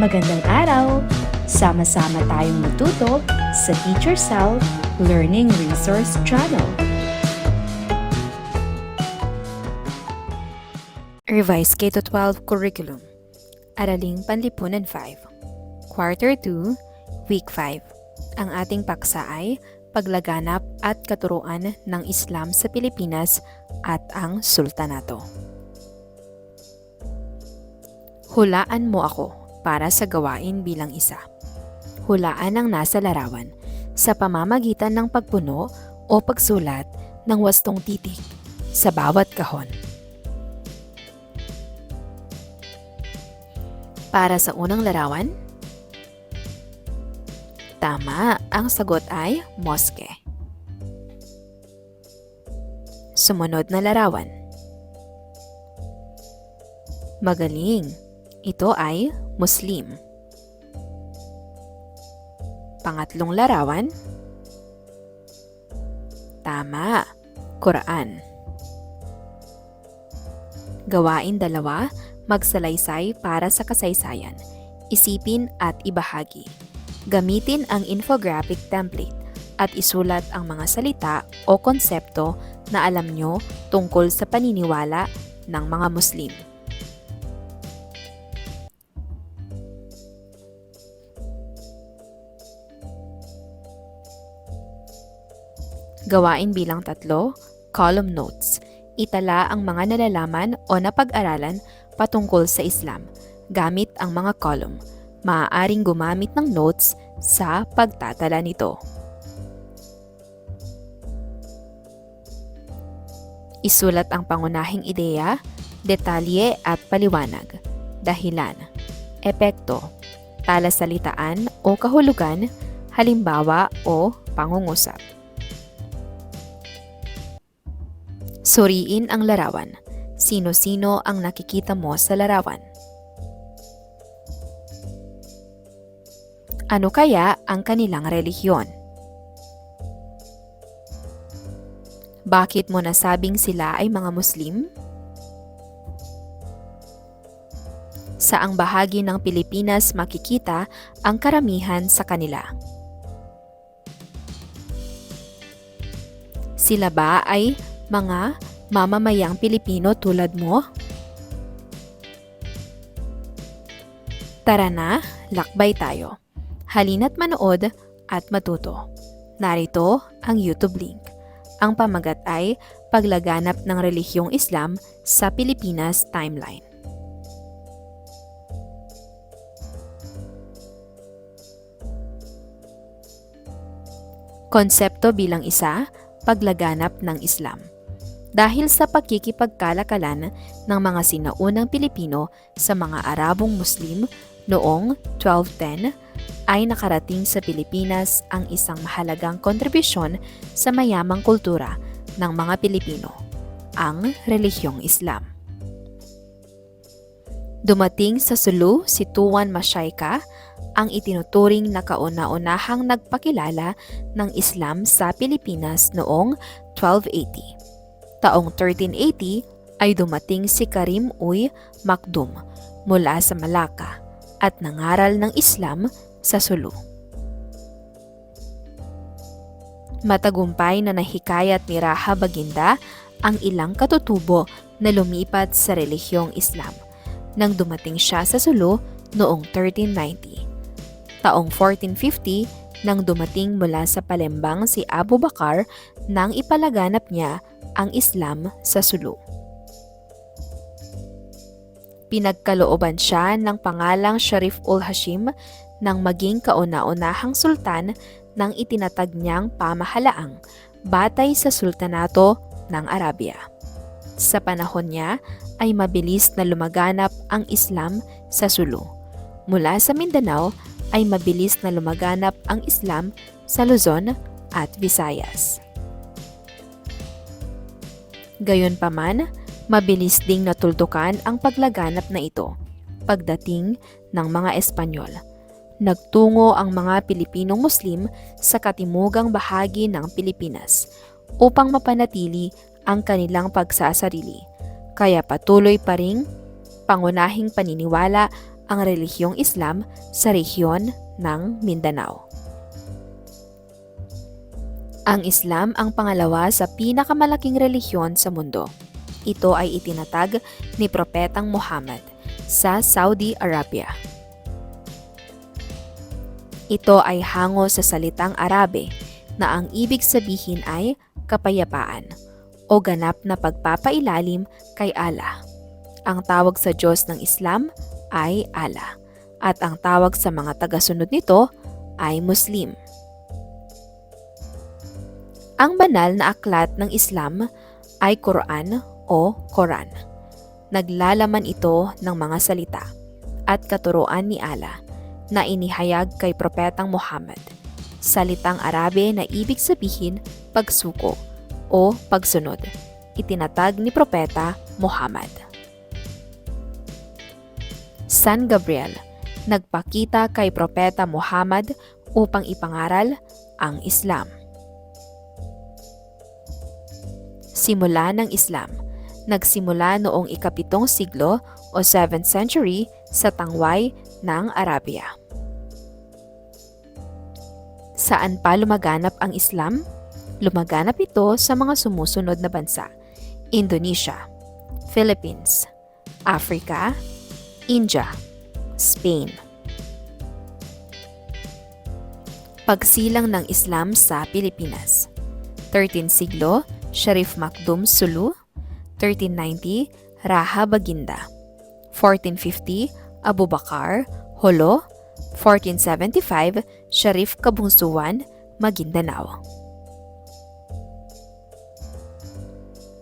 Magandang araw! Sama-sama tayong matuto sa Teacher Sal Learning Resource Channel. Revised K-12 Curriculum Araling Panlipunan 5 Quarter 2, Week 5 Ang ating paksa ay Paglaganap at Katuruan ng Islam sa Pilipinas at ang Sultanato. Hulaan mo ako para sa gawain bilang isa. Hulaan ang nasa larawan sa pamamagitan ng pagpuno o pagsulat ng wastong titik sa bawat kahon. Para sa unang larawan, tama, ang sagot ay moske. Sumunod na larawan. Magaling. Ito ay Muslim. Pangatlong larawan. Tama. Quran. Gawain dalawa, magsalaysay para sa kasaysayan. Isipin at ibahagi. Gamitin ang infographic template at isulat ang mga salita o konsepto na alam nyo tungkol sa paniniwala ng mga Muslim. Gawain bilang tatlo, column notes. Itala ang mga nalalaman o napag-aralan patungkol sa Islam gamit ang mga column. Maaaring gumamit ng notes sa pagtatala nito. Isulat ang pangunahing ideya, detalye at paliwanag, dahilan, epekto, talasalitaan o kahulugan, halimbawa o pangungusap. Suriin ang larawan. Sino-sino ang nakikita mo sa larawan? Ano kaya ang kanilang relihiyon? Bakit mo nasabing sila ay mga Muslim? Saang bahagi ng Pilipinas makikita ang karamihan sa kanila? Sila ba ay mga mamamayang Pilipino tulad mo? Tara na, lakbay tayo. Halina't manood at matuto. Narito ang YouTube link. Ang pamagat ay Paglaganap ng Relihiyong Islam sa Pilipinas Timeline. Konsepto bilang isa, paglaganap ng Islam. Dahil sa pakikipagkalakalan ng mga sinaunang Pilipino sa mga Arabong Muslim noong 1210, ay nakarating sa Pilipinas ang isang mahalagang kontribusyon sa mayamang kultura ng mga Pilipino, ang relihiyong Islam. Dumating sa Sulu si Tuan Masyayka, ang itinuturing na kauna-unahang nagpakilala ng Islam sa Pilipinas noong 1280. Taong 1380 ay dumating si Karim Uy Makdum mula sa Malacca at nangaral ng Islam sa Sulu. Matagumpay na nahikayat ni Raha Baginda ang ilang katutubo na lumipat sa relihiyong Islam nang dumating siya sa Sulu noong 1390. Taong 1450 nang dumating mula sa Palembang si Abu Bakar nang ipalaganap niya ang Islam sa Sulu. Pinagkalooban siya ng pangalang Sharif ul Hashim nang maging kauna-unahang sultan ng itinatag niyang pamahalaang batay sa sultanato ng Arabia. Sa panahon niya ay mabilis na lumaganap ang Islam sa Sulu. Mula sa Mindanao ay mabilis na lumaganap ang Islam sa Luzon at Visayas. Gayunpaman, mabilis ding natuldukan ang paglaganap na ito pagdating ng mga Espanyol. Nagtungo ang mga Pilipinong Muslim sa katimugang bahagi ng Pilipinas upang mapanatili ang kanilang pagsasarili. Kaya patuloy pa ring pangunahing paniniwala ang relihiyong Islam sa rehiyon ng Mindanao. Ang Islam ang pangalawa sa pinakamalaking relihiyon sa mundo. Ito ay itinatag ni Propetang Muhammad sa Saudi Arabia. Ito ay hango sa salitang Arabe na ang ibig sabihin ay kapayapaan o ganap na pagpapailalim kay Allah. Ang tawag sa Diyos ng Islam ay Allah at ang tawag sa mga tagasunod nito ay Muslim. Ang banal na aklat ng Islam ay Quran o Quran. Naglalaman ito ng mga salita at katuruan ni Allah na inihayag kay Propetang Muhammad. Salitang Arabe na ibig sabihin pagsuko o pagsunod. Itinatag ni Propeta Muhammad. San Gabriel nagpakita kay Propeta Muhammad upang ipangaral ang Islam. Simula ng Islam Nagsimula noong ikapitong siglo o 7th century sa tangway ng Arabia. Saan pa lumaganap ang Islam? Lumaganap ito sa mga sumusunod na bansa. Indonesia, Philippines, Africa, India, Spain. Pagsilang ng Islam sa Pilipinas 13 siglo, Sharif Makdum Sulu 1390, Raha Baginda 1450, Abu Bakar, Holo 1475, Sharif Kabungsuan, Maguindanao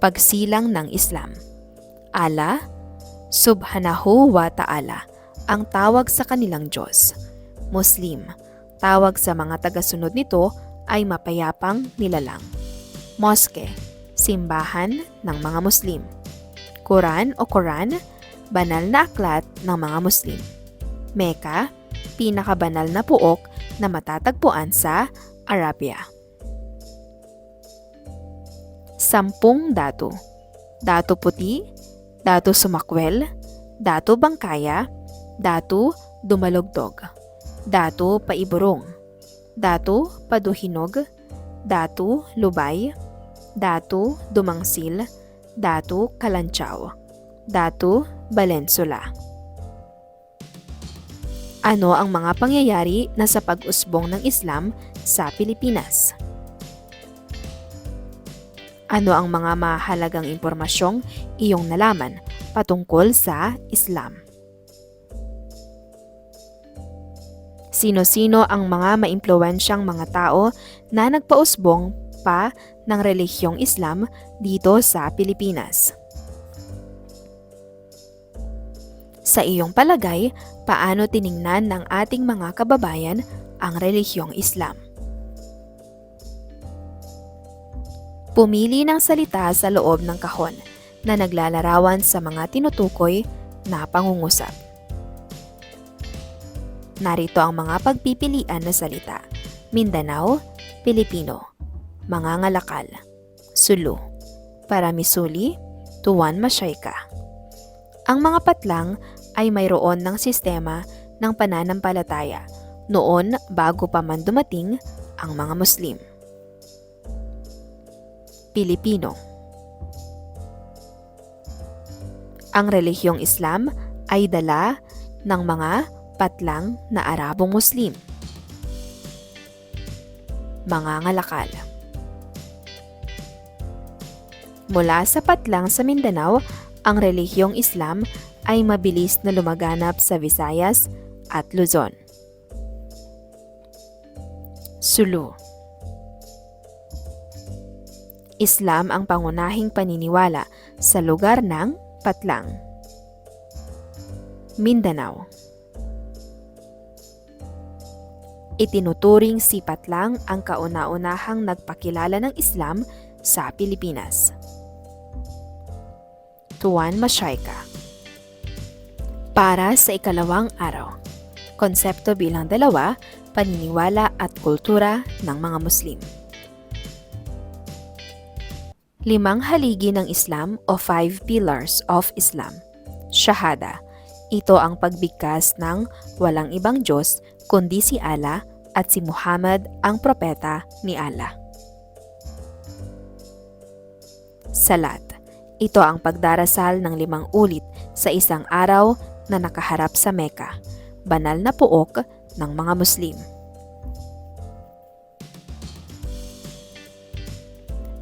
Pagsilang ng Islam Allah, Subhanahu wa Ta'ala, ang tawag sa kanilang Diyos. Muslim, tawag sa mga tagasunod nito ay mapayapang nilalang. Moske, simbahan ng mga Muslim. Quran o Quran, banal na aklat ng mga Muslim. Mecca, pinakabanal na puok na matatagpuan sa Arabia. Sampung datu. Datu puti, datu sumakwel, datu bangkaya, datu dumalugdog, datu paiburong, datu paduhinog, datu lubay, datu dumangsil, datu kalantsaw, datu balensula. Ano ang mga pangyayari na sa pag-usbong ng Islam sa Pilipinas? Ano ang mga mahalagang impormasyong iyong nalaman patungkol sa Islam? Sino-sino ang mga maimpluwensyang mga tao na nagpausbong pa ng relihiyong Islam dito sa Pilipinas? Sa iyong palagay, paano tiningnan ng ating mga kababayan ang relihiyong Islam? Pumili ng salita sa loob ng kahon na naglalarawan sa mga tinutukoy na pangungusap. Narito ang mga pagpipilian na salita. Mindanao, Pilipino, Mangangalakal, Sulu, Paramisuli, Tuwan Masyayka. Ang mga patlang ay mayroon ng sistema ng pananampalataya noon bago pa man dumating ang mga Muslim. Pilipino Ang relihiyong Islam ay dala ng mga patlang na Arabong Muslim. Mangangalakal Mula sa patlang sa Mindanao, ang relihiyong Islam ay mabilis na lumaganap sa Visayas at Luzon. Sulu Islam ang pangunahing paniniwala sa lugar ng Patlang. Mindanao Itinuturing si Patlang ang kauna-unahang nagpakilala ng Islam sa Pilipinas. Tuan Masyayka Para sa ikalawang araw, konsepto bilang dalawa, paniniwala at kultura ng mga Muslim. Limang haligi ng Islam o five pillars of Islam. Shahada, Ito ang pagbigkas ng walang ibang Diyos kundi si Allah at si Muhammad ang propeta ni Allah. Salat. Ito ang pagdarasal ng limang ulit sa isang araw na nakaharap sa Mecca, banal na puok ng mga Muslim.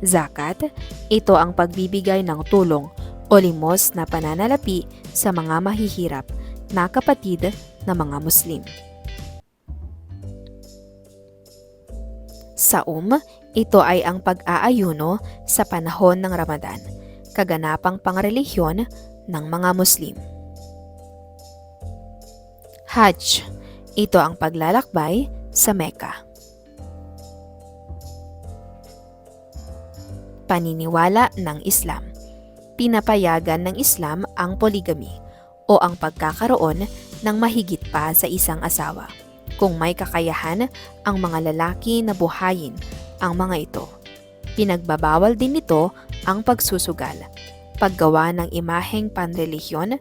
Zakat, ito ang pagbibigay ng tulong o limos na pananalapi sa mga mahihirap na kapatid ng mga Muslim. Saum, ito ay ang pag-aayuno sa panahon ng Ramadan, kaganapang pangrelihiyon ng mga Muslim. Hajj, ito ang paglalakbay sa Mecca. Paniniwala ng Islam Pinapayagan ng Islam ang polygamy o ang pagkakaroon ng mahigit pa sa isang asawa kung may kakayahan ang mga lalaki na buhayin ang mga ito. Pinagbabawal din nito ang pagsusugal, paggawa ng imaheng panrelihiyon,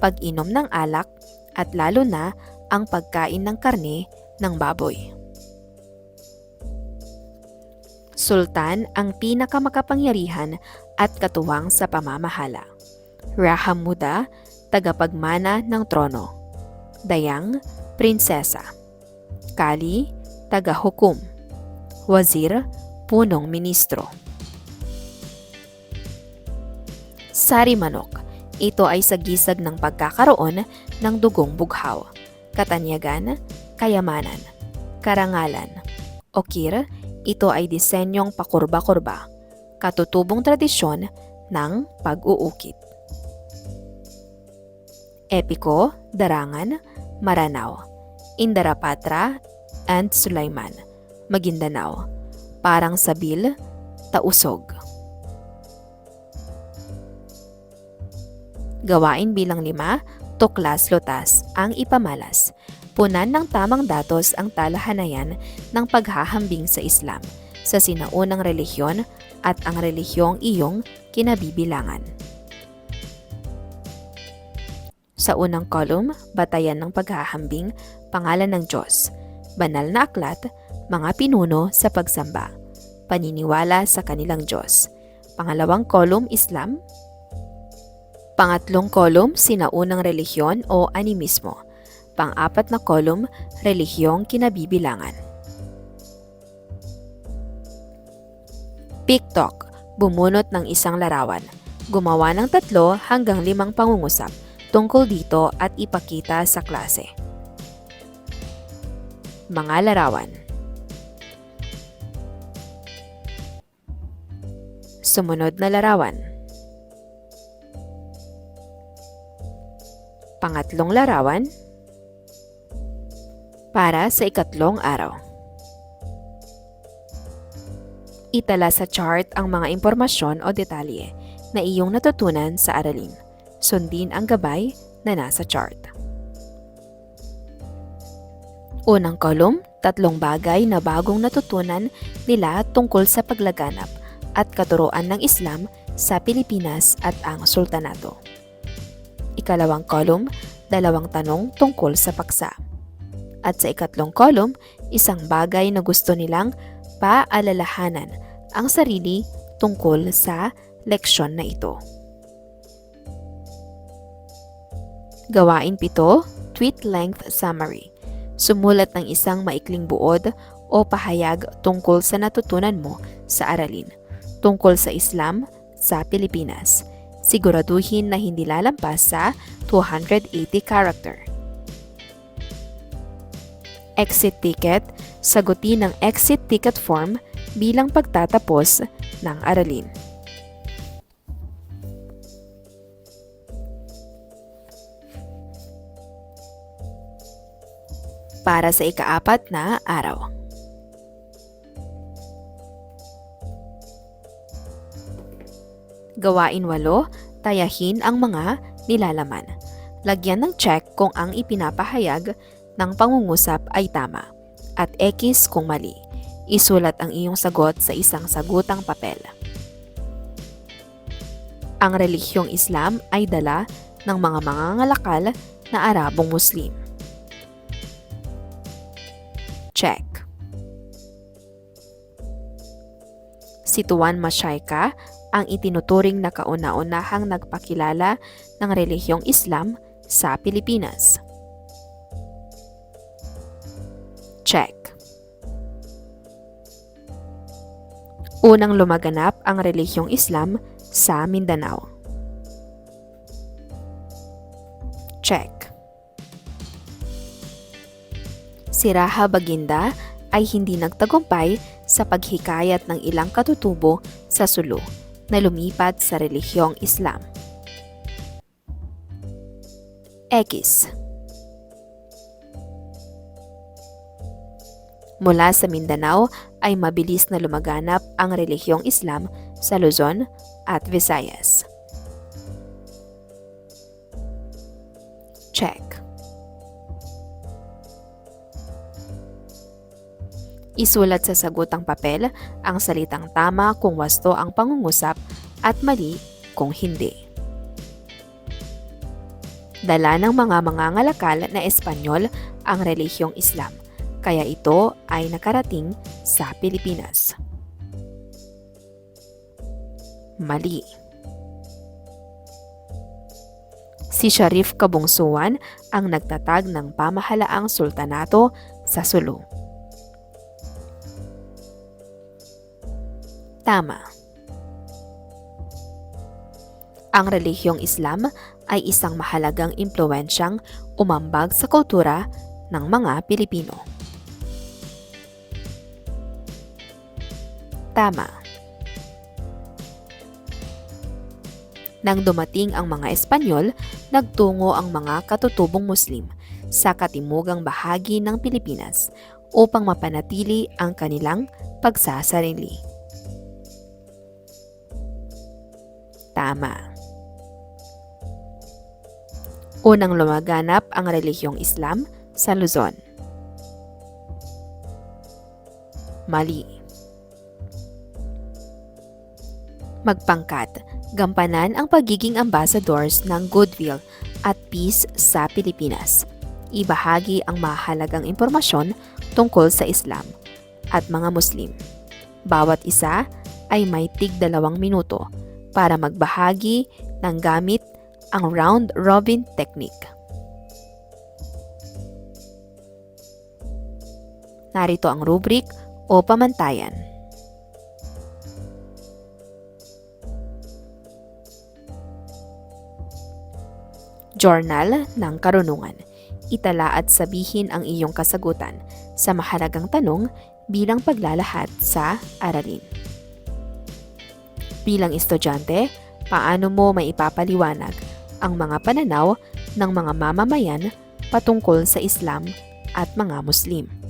pag-inom ng alak, at lalo na ang pagkain ng karne ng baboy. Sultan ang pinakamakapangyarihan at katuwang sa pamamahala. Rahamuda, tagapagmana ng trono. Dayang, prinsesa. Kali, tagahukom. Wazir, punong ministro. Sari manok. Ito ay sagisag ng pagkakaroon ng dugong bughaw. Katanyagan, kayamanan, karangalan. Okir, ito ay disenyong pakurba-kurba. Katutubong tradisyon ng pag-uukit. Epiko, Darangan, Maranao, Indarapatra, and Sulaiman, Maguindanao. Parang Sabil, Tausog. Gawain bilang lima, tuklas lutas ang ipamalas. Punan ng tamang datos ang talahanayan ng paghahambing sa Islam sa sinaunang relihiyon at ang relihiyong iyong kinabibilangan. Sa unang kolum, batayan ng paghahambing, pangalan ng Diyos, banal na aklat, mga pinuno sa pagsamba, paniniwala sa kanilang Diyos. Pangalawang kolum, Islam. Pangatlong kolum, sinaunang relihiyon o animismo. Pang-apat na kolum, relihiyong kinabibilangan. TikTok, bumunot ng isang larawan. Gumawa ng tatlo hanggang limang pangungusap tungkol dito at ipakita sa klase. Mga larawan Sumunod na larawan Pangatlong larawan para sa ikatlong araw. Itala sa chart ang mga impormasyon o detalye na iyong natutunan sa aralin sundin ang gabay na nasa chart. Unang kolum, tatlong bagay na bagong natutunan nila tungkol sa paglaganap at katuruan ng Islam sa Pilipinas at ang Sultanato. Ikalawang kolum, dalawang tanong tungkol sa paksa. At sa ikatlong kolum, isang bagay na gusto nilang paalalahanan ang sarili tungkol sa leksyon na ito. Gawain pito, tweet length summary. Sumulat ng isang maikling buod o pahayag tungkol sa natutunan mo sa aralin tungkol sa Islam sa Pilipinas. Siguraduhin na hindi lalampas sa 280 character. Exit ticket, sagutin ng exit ticket form bilang pagtatapos ng aralin. Para sa ikaapat na araw. Gawain walo, tayahin ang mga nilalaman. Lagyan ng check kung ang ipinapahayag ng pangungusap ay tama at X kung mali. Isulat ang iyong sagot sa isang sagutang papel. Ang relihiyong Islam ay dala ng mga mangangalakal na Arabong Muslim. Check. Si Tuan Mashayka ang itinuturing na kauna-unahang nagpakilala ng relihiyong Islam sa Pilipinas. Check. Unang lumaganap ang relihiyong Islam sa Mindanao. Check. Si Raha Baginda ay hindi nagtagumpay sa paghikayat ng ilang katutubo sa Sulu na lumipat sa relihiyong Islam. X. Mula sa Mindanao ay mabilis na lumaganap ang relihiyong Islam sa Luzon at Visayas. Check. Isulat sa sagutang papel ang salitang tama kung wasto ang pangungusap at mali kung hindi. Dala ng mga mangangalakal na Espanyol ang relihiyong Islam, kaya ito ay nakarating sa Pilipinas. Mali. Si Sharif Kabungsuan ang nagtatag ng pamahalaang sultanato sa Sulu. Tama. Ang relihiyong Islam ay isang mahalagang impluensyang umambag sa kultura ng mga Pilipino. Tama. Nang dumating ang mga Espanyol, nagtungo ang mga katutubong Muslim sa katimugang bahagi ng Pilipinas upang mapanatili ang kanilang pagsasarili. Tama. Unang lumaganap ang relihiyong Islam sa Luzon. Mali. Magpangkat, gampanan ang pagiging ambassadors ng goodwill at peace sa Pilipinas. Ibahagi ang mahalagang impormasyon tungkol sa Islam at mga Muslim. Bawat isa ay may tig dalawang minuto para magbahagi ng gamit ang round-robin technique. Narito ang rubric o pamantayan. Journal ng Karunungan. Itala at sabihin ang iyong kasagutan sa mahalagang tanong bilang paglalahat sa aralin. Bilang estudyante, paano mo maipapaliwanag ang mga pananaw ng mga mamamayan patungkol sa Islam at mga Muslim?